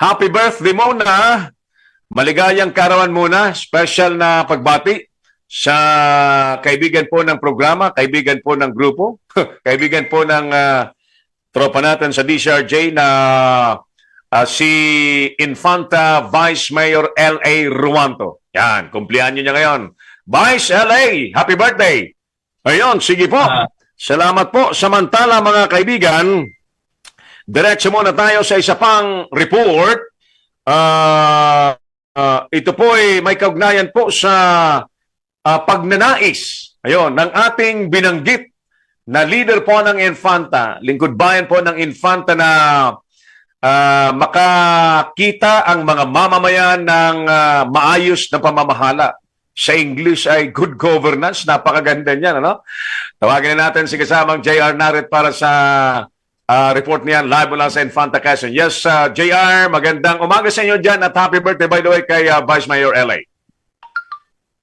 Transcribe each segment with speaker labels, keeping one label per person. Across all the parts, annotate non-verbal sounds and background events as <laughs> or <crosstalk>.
Speaker 1: Happy birthday muna. Maligayang karawan muna. Special na pagbati sa kaibigan po ng programa, kaibigan po ng grupo, <laughs> kaibigan po ng ah, tropa natin sa DCRJ na ah, si Infanta Vice Mayor L.A. Ruanto. Yan, kumplihanyo niya ngayon. Vice L.A., happy birthday! Ayun, sige po.
Speaker 2: Ah.
Speaker 1: Salamat po. Samantala mga kaibigan, diretso muna tayo sa isa pang report. Ah, ah, ito po ay may kaugnayan po sa ah, pagnanais ayun, ng ating binanggit na leader po ng Infanta, lingkod bayan po ng Infanta na ah, makakita ang mga mamamayan ng ah, maayos na pamamahala. Sa English ay good governance. Napakaganda niyan, ano? Tawagin na natin si kasamang JR Narit para sa ah, report niyan live mula sa Infanta Quezon. Yes, ah, JR, magandang umaga sa inyo dyan at happy birthday by the way kay ah, Vice Mayor LA.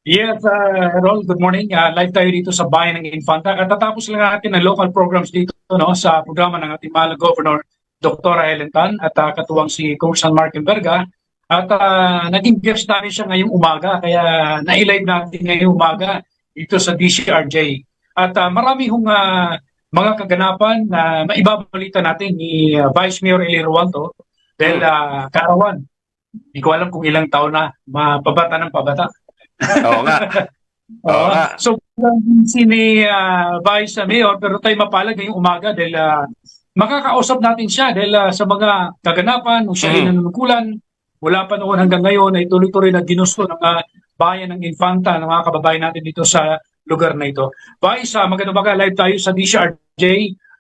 Speaker 2: Yes, uh, Errol, good morning. Uh, live tayo dito sa Bayan ng Infanta. Katatapos lang natin ng local programs dito no, sa programa ng ating mahal Governor Dr. Helen Tan at uh, katuwang si Congressman Martin Berga. At uh, naging guest namin siya ngayong umaga kaya na-live natin ngayong umaga dito sa DCRJ. At uh, marami hong uh, mga kaganapan na maibabalita natin ni uh, Vice Mayor Eli Ruanto dahil uh, kaarawan. Hindi ko alam kung ilang taon na mapabata ng pabata.
Speaker 1: Oo nga. <laughs> Oo nga.
Speaker 2: So, si ni ah, Vice Mayor, pero tayo mapalag ngayong umaga dahil ah, makakausap natin siya dahil ah, sa mga kaganapan, kung siya ay
Speaker 1: Mhm.
Speaker 2: nanunungkulan, mula pa noon hanggang ngayon ay tuloy-tuloy na ginusto ng ah, bayan ng Infanta, ng mga kababayan natin dito sa lugar na ito. Uh, magandang umaga, live tayo sa DCRJ,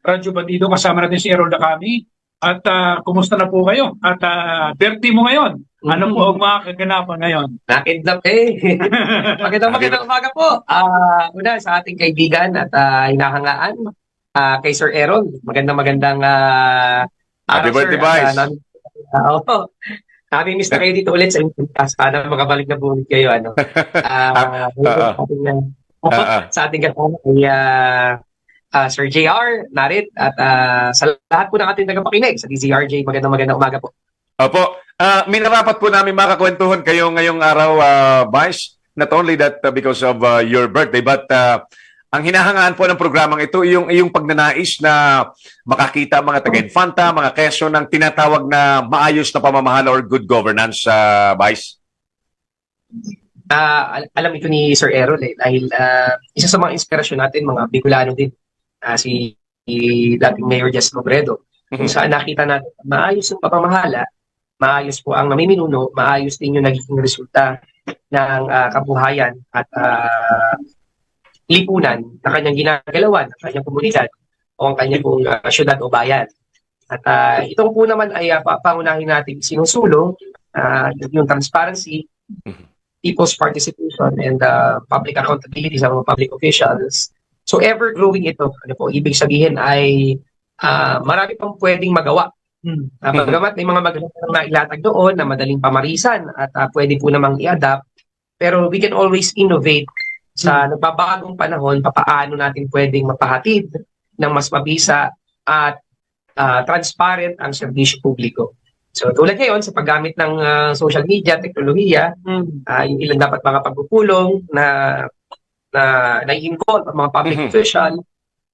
Speaker 2: Radyo Bandido, kasama natin si Errol Dacami. At ah, kumusta na po kayo? At uh, birthday mo ngayon. Ano po ang mga kaganapan ngayon?
Speaker 3: Nakidlap eh. <laughs> magandang magandang umaga po. Ah, una sa ating kaibigan at ah, hinahangaan ah, kay Sir Aaron. Magandang magandang ah,
Speaker 1: Happy birthday, Vice.
Speaker 3: ah, oo. Kami miss na kayo dito ulit sa Impuntas. Sana makabalik na po ulit kayo. Ano. <laughs> Ah,
Speaker 1: Ah,
Speaker 3: sa ating, ah,
Speaker 1: Ah,
Speaker 3: sa ating kasama ay ah, ah, Sir JR, Narit, at ah, sa lahat po ng ating tagapakinig sa DZRJ. Magandang magandang umaga po.
Speaker 1: Opo. Ah, minarapat po namin makakwentuhan kayo ngayong araw, ah, Vice. Not only that uh, because of uh, your birthday, but uh, ang hinahangaan po ng programang ito, yung, yung pagnanais na makakita mga taga-infanta, mga keso ng tinatawag na maayos na pamamahala or good governance, uh, Vice.
Speaker 3: Ah, al- alam ito ni Sir Errol eh, dahil ah, isa sa mga inspirasyon natin, mga Bicolano din, ah, si, si dating Mayor Jess Robredo, kung
Speaker 1: Mhm.
Speaker 3: saan nakita natin maayos yung papamahala, maayos po ang namiminuno, maayos din yung nagiging resulta ng ah, kabuhayan at ah, lipunan na kanyang ginagalawan, ng kanyang komunidad o ang kanyang pong ah, syudad o bayan. At ah, itong po naman ay uh, pangunahin natin sinusulong ah, yung transparency,
Speaker 1: Mhm.
Speaker 3: People's participation and uh, public accountability sa mga public officials. So ever growing ito, ano po, ibig sabihin ay ah, marami pang pwedeng magawa.
Speaker 2: Hmm.
Speaker 3: Uh, bagamat may mga magandang na ilatag doon na madaling pamarisan at ah, pwede po namang i-adapt, pero we can always innovate sa nagbabagong panahon, papaano natin pwedeng mapahatid ng mas mabisa at ah, transparent ang serbisyo publiko. So tulad ngayon sa paggamit ng ah, social media, teknolohiya,
Speaker 2: Hmm.
Speaker 3: uh, yung ilan dapat mga pagpupulong na na nai-involve ang mga public
Speaker 1: Mhm.
Speaker 3: official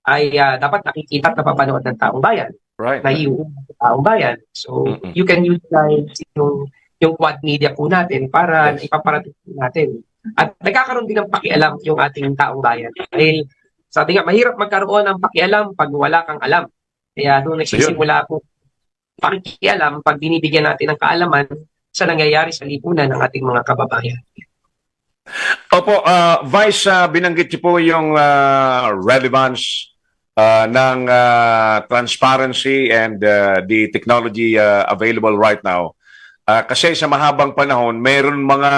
Speaker 3: ay ah, dapat nakikita at napapanood ng taong bayan,
Speaker 1: Right.
Speaker 3: naiuuna ng taong bayan. So
Speaker 1: Mhm.
Speaker 3: you can utilize yung yung quad media po natin para
Speaker 1: Yes.
Speaker 3: ipaparating natin. At nagkakaroon din ng pakialam yung ating taong bayan. Dahil sabi nga, mahirap magkaroon ng pakialam pag wala kang alam. Kaya doon nagsisimula po pakikialam pag binibigyan natin ng kaalaman sa nangyayari sa lipunan ng ating mga kababayan.
Speaker 1: Opo, uh, Vice, ah, binanggit niyo po yung ah, relevance ah, ng ah, transparency and ah, the technology ah, available right now. Ah, kasi sa mahabang panahon, mayroon mga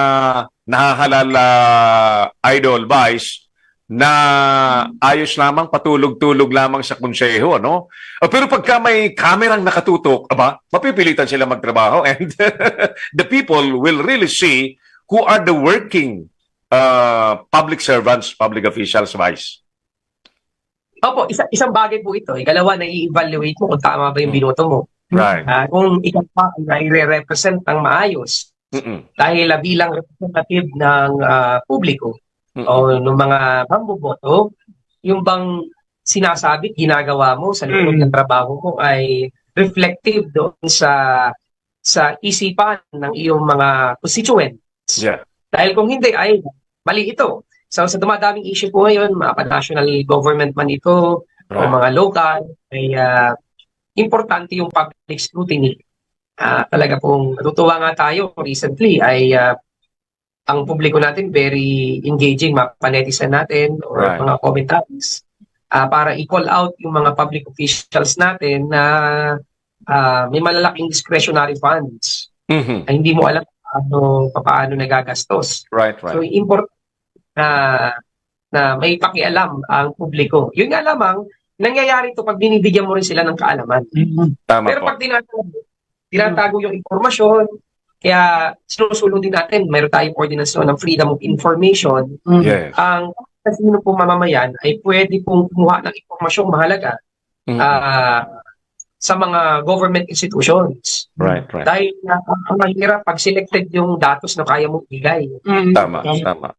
Speaker 1: nahahalal ah, idol, Vice, na ayos lamang, patulog-tulog lamang sa konseho, no? Ah, pero pagka may kamerang nakatutok, aba, mapipilitan sila magtrabaho <laughs> and the people will really see who are the working uh, public servants, public officials, Vice.
Speaker 3: Opo, isa, isang bagay po ito. Ikalawa, na i-evaluate mo kung tama ba yung binoto mo.
Speaker 1: Right.
Speaker 3: Ah, kung ikaw pa ay nire-represent ng maayos
Speaker 1: Mm-mm.
Speaker 3: dahil ah, bilang representative ng ah, publiko
Speaker 1: Mm.
Speaker 3: o ng mga mamboboto, yung bang sinasabi, ginagawa mo sa loob
Speaker 2: Mm.
Speaker 3: ng trabaho mo ay reflective doon sa sa isipan ng iyong mga constituents.
Speaker 1: Yeah.
Speaker 3: Dahil kung hindi, ay mali ito. So sa dumadaming issue po ngayon, mga national government man ito, o
Speaker 1: Right.
Speaker 3: mga local, ay ah, importante yung public scrutiny. Ah, talaga pong natutuwa nga tayo recently ay ah, ang publiko natin very engaging, mga panetizen natin or
Speaker 1: Right.
Speaker 3: mga commentaries ah, para i-call out yung mga public officials natin na ah, may malalaking discretionary funds
Speaker 1: Mhm.
Speaker 3: na hindi mo alam paano, paano nagagastos.
Speaker 1: Right,
Speaker 3: So,
Speaker 1: right.
Speaker 3: important na na may pakialam ang publiko. Yun nga lamang, nangyayari ito pag binibigyan mo rin sila ng kaalaman.
Speaker 1: Tama
Speaker 3: Pero
Speaker 1: po.
Speaker 3: pag tinatago, tinatago yung informasyon, kaya sinusulong din natin, meron tayong ordinasyon ng freedom of information,
Speaker 1: Yes.
Speaker 3: ang sino pong mamamayan ay pwede pong kumuha ng impormasyong mahalaga
Speaker 1: Mhm.
Speaker 3: ah, sa mga government institutions.
Speaker 1: Right, right.
Speaker 3: Dahil uh, ang mahirap pag selected yung datos na kaya mong bigay.
Speaker 1: Tama, tama.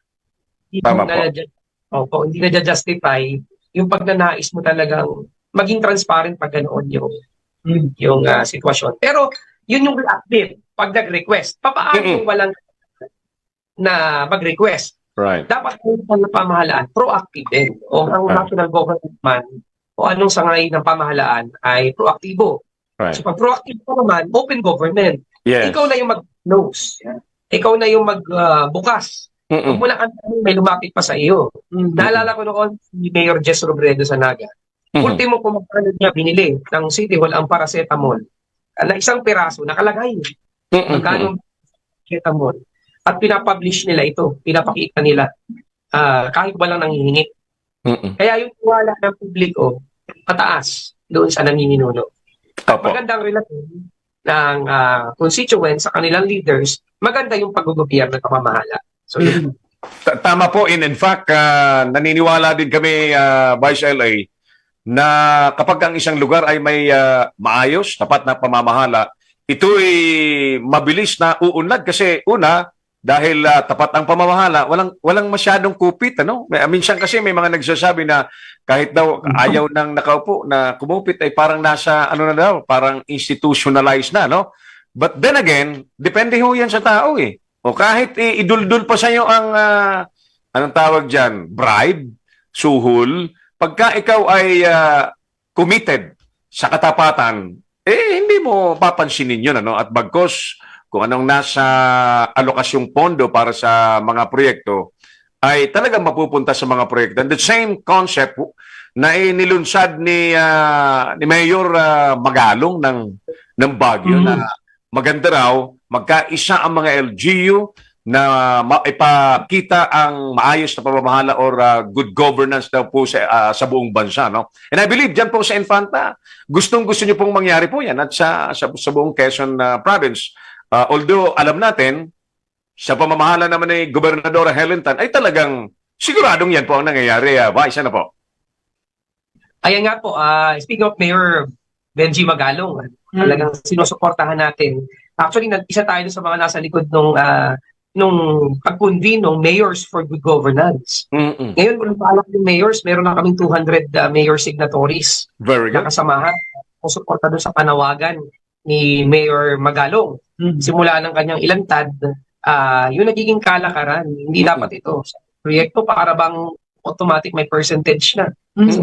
Speaker 3: Hindi
Speaker 1: Tama
Speaker 3: na, Opo, hindi na justify yung pagnanais mo talagang maging transparent pag ganoon yung yung ah, sitwasyon. Pero yun yung reactive pag nag-request. Papaano
Speaker 1: Mm-mm.
Speaker 3: yung walang na mag-request?
Speaker 1: Right.
Speaker 3: Dapat yung pamahalaan proactive din. O ang
Speaker 1: Right.
Speaker 3: national government man o anong sangay ng pamahalaan ay proaktibo.
Speaker 1: Right.
Speaker 3: So pag proactive ka naman, open government.
Speaker 1: Yes.
Speaker 3: Ikaw na yung mag-close. Ikaw na yung magbukas. Huwag
Speaker 1: Mm-mm.
Speaker 3: mo lang antayin may lumapit pa sa iyo. Naalala ko noon si Mayor Jess Robredo sa Naga.
Speaker 1: Mhm.
Speaker 3: Ultimo kung magkano niya binili ng City Hall ang paracetamol na isang piraso nakalagay magkano ang paracetamol at pinapublish nila ito, pinapakita nila ah, kahit walang nanghihingi.
Speaker 1: Mm-mm.
Speaker 3: Kaya yung tiwala ng publiko mataas doon sa nanininuno.
Speaker 1: Opo.
Speaker 3: Magandang relasyon ng ah, constituents sa kanilang leaders, maganda yung pag-gobyerno ng pamamahala. So, yun.
Speaker 1: Ta- Tama po. In, in fact, ah, naniniwala din kami, ah, Vice LA, na kapag ang isang lugar ay may ah, maayos, tapat na pamamahala, ito'y mabilis na uunlad kasi una, dahil ah, tapat ang pamamahala, walang walang masyadong kupit ano. May- Minsan kasi may mga nagsasabi na kahit daw ayaw nang nakaupo na kumupit ay parang nasa ano na daw, parang institutionalized na no. But then again, depende ho yan sa tao eh. O kahit i- iduldul pa sa iyo ang ah, anong tawag diyan, bribe, suhol, pagka ikaw ay ah, committed sa katapatan, eh hindi mo papansinin 'yun ano at bagkos kung anong nasa alokasyong pondo para sa mga proyekto ay talagang mapupunta sa mga proyekto. And the same concept na inilunsad ni ah, ni Mayor ah, Magalong ng ng Baguio
Speaker 2: Mhm.
Speaker 1: na maganda raw magkaisa ang mga LGU na maipakita ang maayos na pamamahala or ah, good governance daw po sa, ah, sa buong bansa. No? And I believe dyan po sa Infanta, gustong-gusto nyo pong mangyari po yan at sa, sa, sa buong Quezon ah, Province. Ah, although alam natin, sa pamamahala naman ni Gobernadora Helen Tan, ay talagang siguradong yan po ang nangyayari. Uh, Vice, ano po?
Speaker 3: Ayan nga po, ah speaking of Mayor Benji Magalong, talagang sinusuportahan natin. Actually, isa tayo sa mga nasa likod nung ah, nung pag-convene ng Mayors for Good Governance.
Speaker 1: Mm-mm.
Speaker 3: Ngayon, kung paalak yung mayors, meron na kaming 200 ah, mayor signatories
Speaker 1: Very
Speaker 3: na
Speaker 1: good.
Speaker 3: kasamahan o suporta doon sa panawagan ni Mayor Magalong. Simula ng kanyang ilantad, ah yung nagiging kalakaran, hindi
Speaker 1: Mhm.
Speaker 3: dapat ito. Sa proyekto para bang automatic may percentage na.
Speaker 1: Mm.
Speaker 3: So,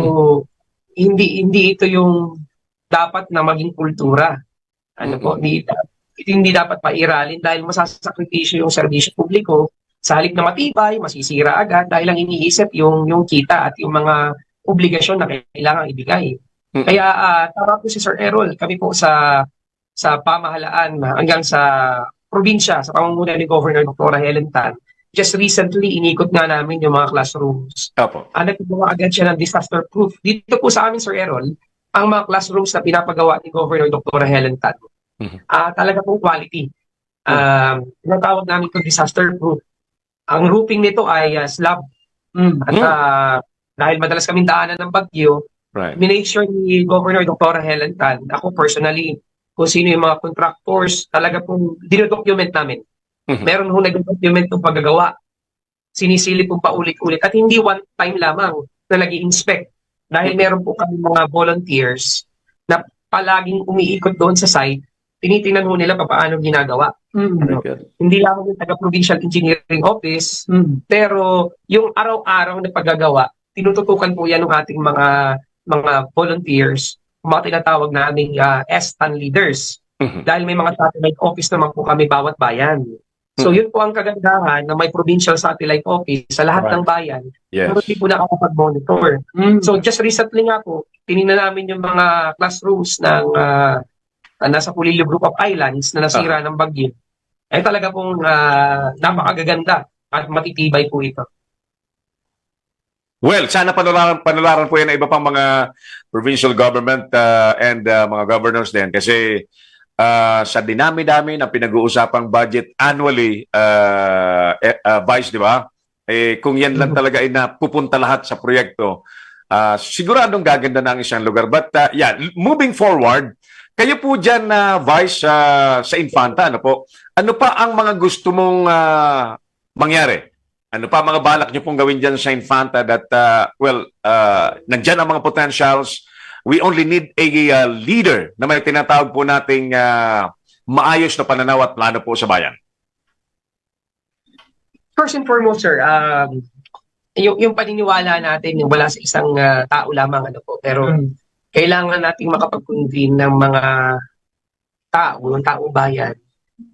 Speaker 3: hindi hindi ito yung dapat na maging kultura. Ano po,
Speaker 1: Mm-mm.
Speaker 3: hindi, ito hindi dapat pairalin dahil masasakripisyo yung serbisyo publiko. Sa halip na matibay, masisira agad dahil lang iniisip yung yung kita at yung mga obligasyon na kailangan ibigay.
Speaker 1: Mm-mm.
Speaker 3: Kaya ah, tama po si Sir Errol, kami po sa sa pamahalaan hanggang sa probinsya, sa pamumuno ni Governor Dr. Helen Tan, just recently inikot nga namin yung mga classrooms
Speaker 1: Opo.
Speaker 3: uh, nagpagawa agad siya ng disaster proof. Dito po sa amin, Sir Errol, ang mga classrooms na pinapagawa ni Governor Dr. Helen Tan, Ah talaga pong quality. Um, tinatawag namin ito disaster proof. Ang roofing nito ay ah, slab. At
Speaker 1: Mm.
Speaker 3: ah, dahil madalas kaming daanan ng bagyo,
Speaker 1: Right.
Speaker 3: minake sure ni Governor Dr. Helen Tan, ako personally, kung sino yung mga contractors, talaga pong dinodocument namin.
Speaker 1: Mhm.
Speaker 3: Meron hong nag-document ng paggagawa. Sinisilip po paulit-ulit at hindi one time lamang na nag inspect Dahil meron po kami mga volunteers na palaging umiikot doon sa site, tinitingnan ho nila pa paano ginagawa.
Speaker 2: Mm.
Speaker 3: Hindi lang yung taga-provincial engineering office,
Speaker 2: Mm.
Speaker 3: pero yung araw-araw na paggagawa, tinututukan po yan ng ating mga mga volunteers, mga tinatawag naming uh, S-TAN leaders.
Speaker 1: Mhm.
Speaker 3: Dahil may mga satellite office naman po kami bawat bayan. So
Speaker 1: Hmm.
Speaker 3: yun po ang kagandahan na may provincial satellite office sa lahat
Speaker 2: Right.
Speaker 3: ng bayan.
Speaker 1: Yes.
Speaker 3: Pero hindi po nakakapag-monitor.
Speaker 2: Mm.
Speaker 3: So just recently nga po, tinignan namin yung mga classrooms ng ah, ah, nasa Pulilio Group of Islands na nasira ng bagyo. Ay talaga pong ah, napakagaganda at matitibay po ito.
Speaker 1: Well, sana panularan, panularan po yan ng iba pang mga provincial government uh, and uh, mga governors din kasi uh, sa dinami-dami ng pinag-uusapang budget annually, uh, eh, uh, Vice, di ba? Eh, kung yan lang talaga ay napupunta lahat sa proyekto, uh, siguradong gaganda ng isang lugar. But uh, yeah, moving forward, kayo po dyan na Vice uh, sa Infanta, ano po? Ano pa ang mga gusto mong uh, mangyari? Ano pa mga balak niyo pong gawin dyan sa Infanta that, uh, well, uh, nandyan ang mga potentials. We only need a uh, leader na may tinatawag po nating uh, maayos na pananaw at plano po sa bayan.
Speaker 3: First and foremost, sir, um, yung, yung paniniwala natin, yung wala sa isang ah, tao lamang, ano po, pero
Speaker 2: Mm.
Speaker 3: Kailangan nating makapag-convene ng mga tao, ng taong bayan,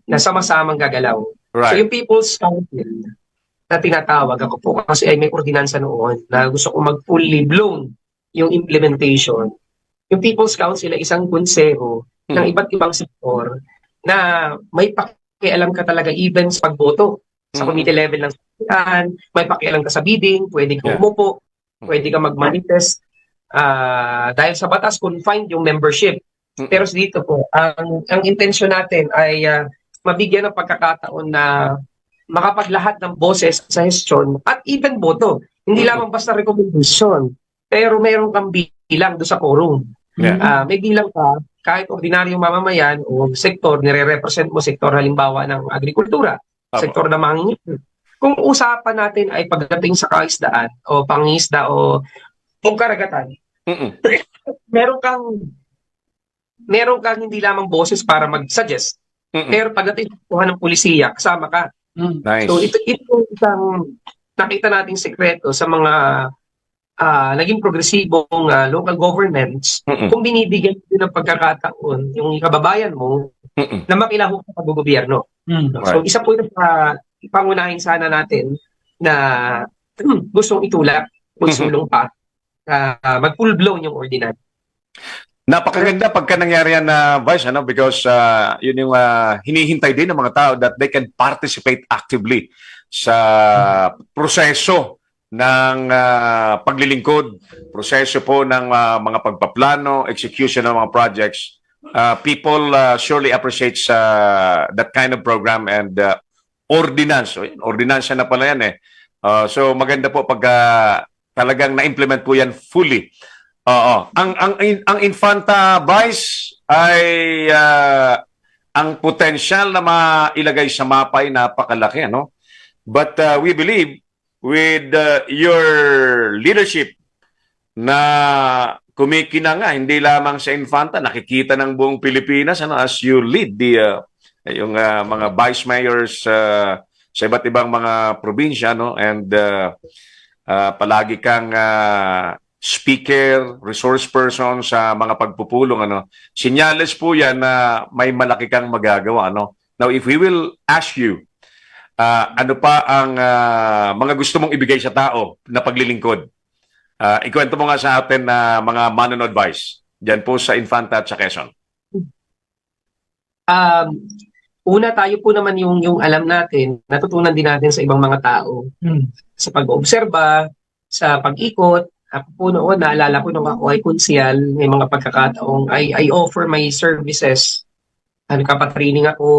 Speaker 3: na sama-samang gagalaw. So
Speaker 1: Right.
Speaker 3: yung People's Council na tinatawag ako po kasi ay may ordinansa noon na gusto ko mag-fully blown yung implementation. Yung People's Council ay isang konseho ng
Speaker 1: Hmm.
Speaker 3: iba't ibang sektor na may pakialam ka talaga even sa pagboto. Sa
Speaker 1: Hmm.
Speaker 3: committee level ng sasyan, may pakialam ka sa bidding, pwede ka
Speaker 1: Yeah.
Speaker 3: umupo,
Speaker 1: Hmm.
Speaker 3: pwede ka mag-manifest. Ah, dahil sa batas, confined yung membership. Pero dito po, ang, ang intensyon natin ay ah, mabigyan ng pagkakataon na makapaglahat ng boses sa gestyon at even boto. Hindi
Speaker 1: Mhm.
Speaker 3: lamang basta recommendation, pero meron kang bilang do sa quorum.
Speaker 1: Yeah.
Speaker 3: Ah, may bilang ka, kahit ordinaryong mamamayan o sektor, nire-represent mo sektor halimbawa ng agrikultura,
Speaker 1: Tama.
Speaker 3: sektor ng mangingisda. Kung usapan natin ay pagdating sa kaisdaan o pangisda o o karagatan,
Speaker 1: Mm-mm. <laughs>
Speaker 3: meron kang meron kang hindi lamang boses para mag-suggest,
Speaker 1: Mm-mm.
Speaker 3: pero pagdating sa kuha ng pulisiya, kasama ka.
Speaker 2: Mm.
Speaker 1: Nice.
Speaker 3: So ito, ito isang nakita nating sekreto sa mga ah, naging progresibong ah, local governments
Speaker 1: Mm-mm.
Speaker 3: kung binibigyan din ng pagkakataon yung kababayan mo
Speaker 1: Mm-mm.
Speaker 3: na makilahok sa pag-gobyerno.
Speaker 2: Mm.
Speaker 3: So isa po ito sa pangunahin sana natin na <clears throat> gustong itulak kung
Speaker 1: Mhm.
Speaker 3: sulong pa ah, mag full blown yung ordinance.
Speaker 1: Napakaganda pagka nangyari yan na Vice, ano? Because uh, yun yung uh, hinihintay din ng mga tao that they can participate actively sa proseso ng uh, paglilingkod, proseso po ng uh, mga pagpaplano, execution ng mga projects. Uh, people uh, surely appreciates uh, that kind of program and uh, ordinance. So, ordinance na pala yan eh. Uh, so maganda po pag uh, talagang na-implement po yan fully. Oo. Ang ang ang Infanta Vice ay ah, ang potensyal na mailagay sa mapa ay napakalaki, ano? But ah, we believe with ah, your leadership na kumikina nga hindi lamang sa Infanta, nakikita ng buong Pilipinas ano as you lead the ah, yung ah, mga vice mayors ah, sa iba't ibang mga probinsya no and ah, ah, palagi kang ah, speaker, resource person sa mga pagpupulong ano. Sinyales po 'yan na may malaki kang magagawa ano. Now if we will ask you ah, ano pa ang ah, mga gusto mong ibigay sa tao na paglilingkod. Ah, ikwento mo nga sa atin na mga manonood advice diyan po sa Infanta at sa Quezon.
Speaker 3: Um, una tayo po naman yung yung alam natin, natutunan din natin sa ibang mga tao
Speaker 2: Mm.
Speaker 3: sa pag-oobserba, sa pag-ikot. Ako po noon, naalala ko nung ako ay konsyal, may mga pagkakataong I, I offer my services. Ano kapatraining ako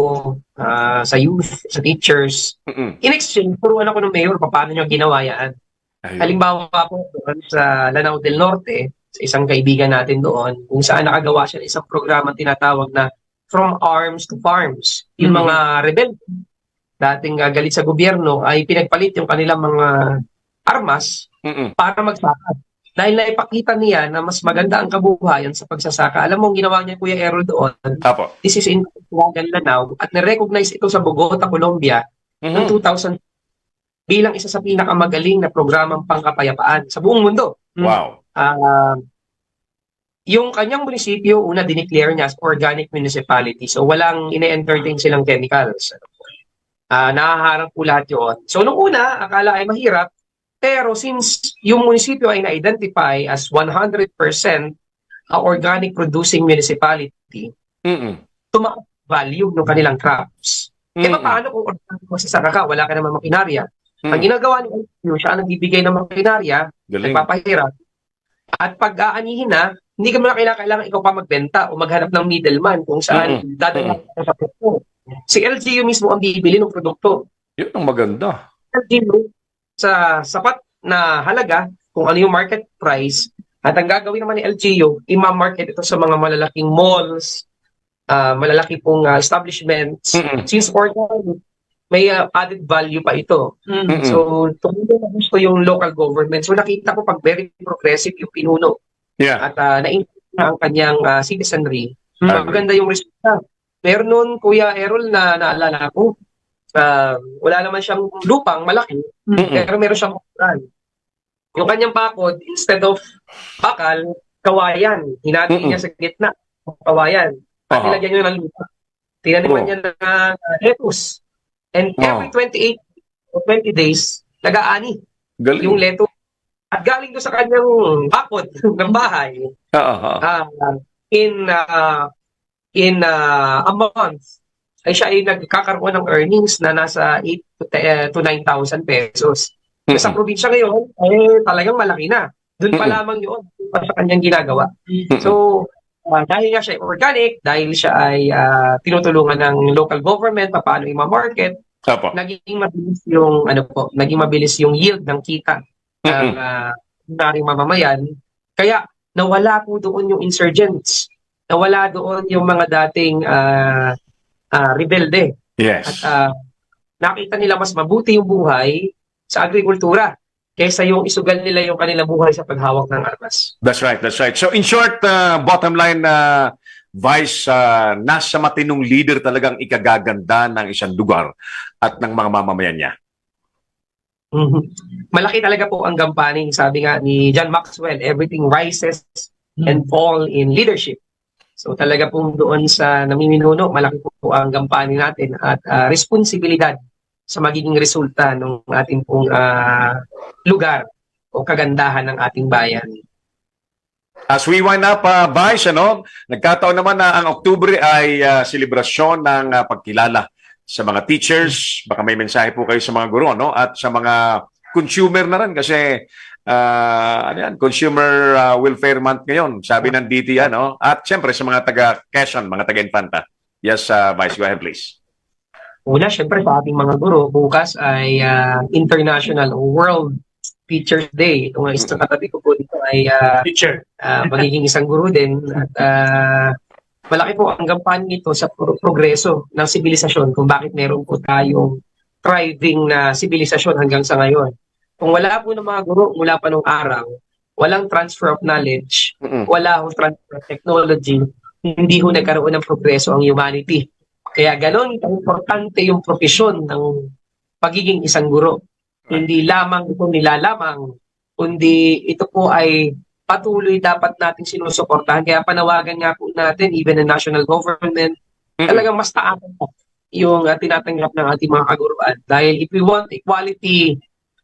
Speaker 3: ah, sa youth, sa teachers.
Speaker 1: Mm-mm.
Speaker 3: In exchange, turuan ako ng mayor kung paano nyo ginawa yan.
Speaker 1: Ayun.
Speaker 3: Halimbawa po doon sa Lanao del Norte, sa isang kaibigan natin doon, kung saan nakagawa siya ng isang programa tinatawag na from arms to farms. Yung
Speaker 1: Mhm.
Speaker 3: mga rebel, dating uh, galit sa gobyerno, ay pinagpalit yung kanilang mga armas
Speaker 1: Mm-mm.
Speaker 3: para magsaka. Dahil naipakita niya na mas maganda ang kabuhayan sa pagsasaka. Alam mo, ang ginawa niya Kuya Errol doon,
Speaker 1: Apo.
Speaker 3: this is in Lanao, at na-recognize ito sa Bogota, Colombia, noong
Speaker 1: Mhm.
Speaker 3: 2000 bilang isa sa pinakamagaling na programang pangkapayapaan sa buong mundo.
Speaker 1: Wow.
Speaker 3: Ah, yung kanyang munisipyo, una dineclare niya as organic municipality. So walang ine-entertain silang chemicals. Ah, nahaharap po lahat yun. So nung una, akala ay mahirap. Pero since yung munisipyo ay na-identify as 100% a organic producing municipality,
Speaker 1: Mm-mm.
Speaker 3: tumaas value ng kanilang crops. Eh
Speaker 1: Mm-mm.
Speaker 3: paano kung organic masasaka ka, wala ka naman makinarya? Ang
Speaker 1: Mm.
Speaker 3: ginagawa ni LGU, siya ang nagbibigay ng makinarya,
Speaker 1: Galing.
Speaker 3: nagpapahirap. At pag aanihin na, hindi ka mo na kailangan, kailangan ikaw pa magbenta o maghanap ng middleman kung saan dadala ka sa produkto. Si LGU mismo ang bibili ng produkto.
Speaker 1: Yun ang maganda.
Speaker 3: LGU sa sapat na halaga kung ano yung market price at ang gagawin naman ni LGU, ima-market ito sa mga malalaking malls, ah, malalaki pong ah, establishments.
Speaker 1: Mm-mm.
Speaker 3: Since organic, may ah, added value pa ito.
Speaker 1: Mm-mm.
Speaker 3: So, tumulong na gusto yung local government. So, nakita ko pag very progressive yung pinuno
Speaker 1: Yeah.
Speaker 3: at uh, na-increase na ang kanyang ah, citizenry.
Speaker 1: Agree.
Speaker 3: Maganda yung resulta. Meron nun, Kuya Errol, na naalala ko, ah, wala naman siyang lupang malaki,
Speaker 1: Mm-mm.
Speaker 3: pero meron siyang bakuran. Yung kanyang bakod, instead of bakal, kawayan. Hinati
Speaker 1: Mm-mm.
Speaker 3: niya sa gitna, kawayan. At
Speaker 1: Aha.
Speaker 3: nilagyan niya ng lupa. Tinaniman
Speaker 1: Oh.
Speaker 3: niya ng uh, lettuce. And
Speaker 1: Oh.
Speaker 3: every 28 or 20 days, nag-aani
Speaker 1: Galing.
Speaker 3: yung lettuce. At galing doon sa kanyang bakod <laughs> ng bahay,
Speaker 1: Ah, ah, ah.
Speaker 3: ah, in uh, in uh, a month, ay siya ay nagkakaroon ng earnings na nasa 8 to, te- eh, to 9,000 pesos. Sa
Speaker 1: Mm-mm.
Speaker 3: probinsya ngayon, eh, talagang malaki na. Doon pa
Speaker 1: Mm-mm.
Speaker 3: lamang yun, doon pa sa kanyang ginagawa.
Speaker 1: Mm-mm.
Speaker 3: So, ah, dahil nga siya ay organic, dahil siya ay ah, tinutulungan ng local government paano i-market,
Speaker 1: Apo.
Speaker 3: naging mabilis yung ano po, naging mabilis yung yield ng kita ng uh, naring mamamayan. Kaya nawala po doon yung insurgents. Nawala doon yung mga dating ah, ah, rebelde. At
Speaker 1: Yes.
Speaker 3: ah, nakita nila mas mabuti yung buhay sa agrikultura kaysa yung isugal nila yung kanilang buhay sa paghawak ng armas.
Speaker 1: That's right, that's right. So in short, uh, bottom line, uh, Vice, uh, nasa matinong leader talagang ikagaganda ng isang lugar at ng mga mamamayan niya.
Speaker 3: Mhm. Malaki talaga po ang gampaning, sabi nga ni John Maxwell, everything rises and fall in leadership. So talaga po doon sa namiminuno, malaki po ang gampanin natin at ah, responsibilidad sa magiging resulta ng ating pong ah, lugar o kagandahan ng ating bayan.
Speaker 1: As we wind up, uh, Vice, ano, nagkataon naman na ang Oktubre ay uh, selebrasyon ng uh, pagkilala sa mga teachers. Baka may mensahe po kayo sa mga guro, no? At sa mga consumer na rin kasi uh, ano yan, Consumer uh, Welfare Month ngayon, sabi ng DTI, no? At siyempre sa mga taga Quezon, mga taga Infanta. Yes, uh, Vice, go ahead please.
Speaker 3: Una, syempre sa ating mga guro, bukas ay ah, International World Teachers Day. Ito nga isa katabi ko po dito ay ah,
Speaker 2: Teacher.
Speaker 3: ah, magiging isang guro din at ah, malaki po ang gampanin nito sa pro- progreso ng sibilisasyon kung bakit meron po tayong thriving na sibilisasyon hanggang sa ngayon. Kung wala po ng mga guro mula pa nung araw, walang transfer of knowledge,
Speaker 1: Mm-mm.
Speaker 3: wala hong transfer of technology, hindi ho nagkaroon ng progreso ang humanity. Kaya ganon importante yung profesyon ng pagiging isang guro. Hindi lamang ito nilalamang, kundi ito po ay patuloy dapat nating sinusuportahan. Kaya panawagan nga po natin, even the national government, talagang mas taasan po yung uh, tinatanggap ng ating mga kaguruan. Dahil if we want equality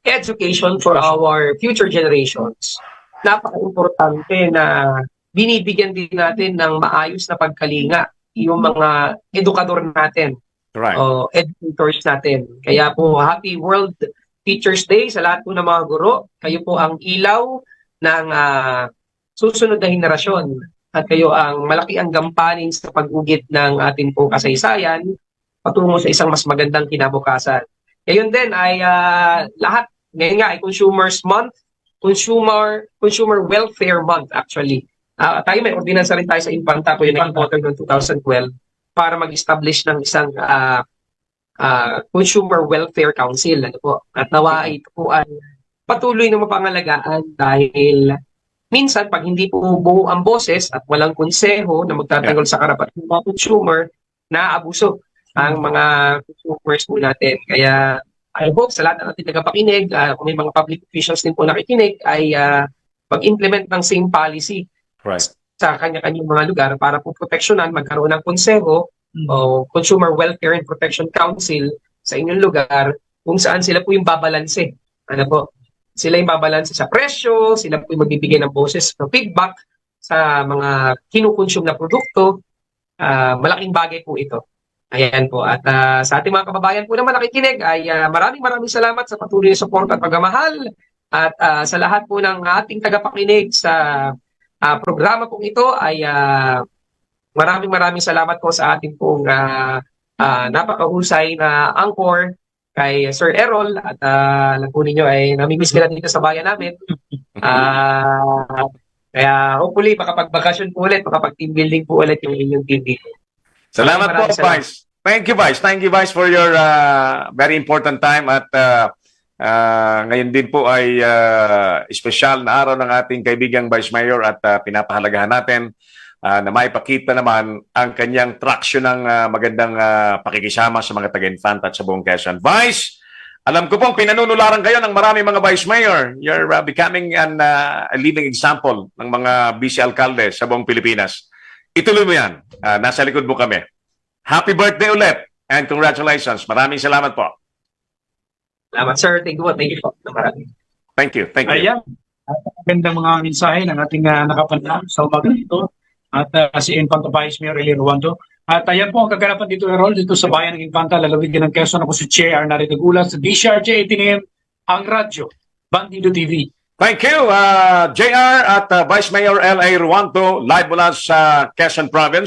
Speaker 3: education for our future generations, napaka-importante na binibigyan din natin ng maayos na pagkalinga yung mga edukador natin
Speaker 1: Right.
Speaker 3: o educators natin. Kaya po, Happy World Teachers Day sa lahat po ng mga guro. Kayo po ang ilaw ng ah, susunod na henerasyon at kayo ang malaki ang gampanin sa pag-ugit ng ating po kasaysayan patungo sa isang mas magandang kinabukasan. Ngayon din ay ah, lahat, ngayon nga ay Consumers Month, Consumer Consumer Welfare Month actually. Ah, tayo may ordinansa rin tayo sa Infanta ko yung naging voter noong 2012 para mag-establish ng isang ah, ah, Consumer Welfare Council. Ano po? At nawa ito po ay patuloy na mapangalagaan dahil minsan pag hindi po buo ang boses at walang konseho na magtatanggol sa karapatan ng mga consumer, naaabuso ang mga consumers po natin. Kaya I hope sa lahat ng ating tagapakinig, ah, kung may mga public officials din po nakikinig, ay ah, mag-implement ng same policy
Speaker 1: Right.
Speaker 3: sa kanya-kanyang mga lugar para po proteksyonan, magkaroon ng konseho o Consumer Welfare and Protection Council sa inyong lugar kung saan sila po yung babalanse. Ano po? Sila yung babalanse sa presyo, sila po yung magbibigay ng boses ng feedback sa mga kinukonsume na produkto. Ah, malaking bagay po ito. Ayan po. At ah, sa ating mga kababayan po naman nakikinig ay ah, maraming maraming salamat sa patuloy na support at pagmamahal. At ah, sa lahat po ng ating tagapakinig sa ah, programa pong ito ay ah, maraming maraming salamat po sa ating pong ah, ah, napakahusay na anchor kay Sir Errol at uh, alam po ninyo ay namimiss ka dito sa bayan namin. <laughs> Ah, kaya hopefully makapag-bakasyon po ulit, makapag-team building po ulit yung inyong team dito.
Speaker 1: Salamat po,
Speaker 3: salamat.
Speaker 1: Vice. Thank you, Vice. Thank you, Vice, for your uh, very important time at uh, uh, ngayon din po ay uh, espesyal na araw ng ating kaibigang Vice Mayor at uh, pinapahalagahan natin uh, na maipakita naman ang kanyang traction ng uh, magandang uh, pakikisama sa mga taga-Infanta at sa buong Quezon. Vice, alam ko pong pinanunularan kayo ng marami mga Vice Mayor. You're uh, becoming an, uh, a living example ng mga vice alcalde sa buong Pilipinas. Ituloy mo yan. Uh, nasa likod mo kami. Happy birthday ulit and congratulations. Maraming salamat po.
Speaker 3: Salamat sir, thank you po, thank you po. Maraming.
Speaker 1: Thank you. Thank you.
Speaker 2: Ayan. Magandang mga mensahe ng ating uh, nakapanaw sa umaga nito. At ah, si Infanta Vice Mayor Eli Ruando. At ayan po ang kaganapan dito, Errol, dito sa bayan ng Infanta, lalawigan ng Quezon. Ako si Che Arnari Tagulas sa DCRJ 18 ang radyo, Bandido TV.
Speaker 1: Thank you, uh, JR at uh, Vice Mayor L.A. Ruanto, live mula sa Quezon Province.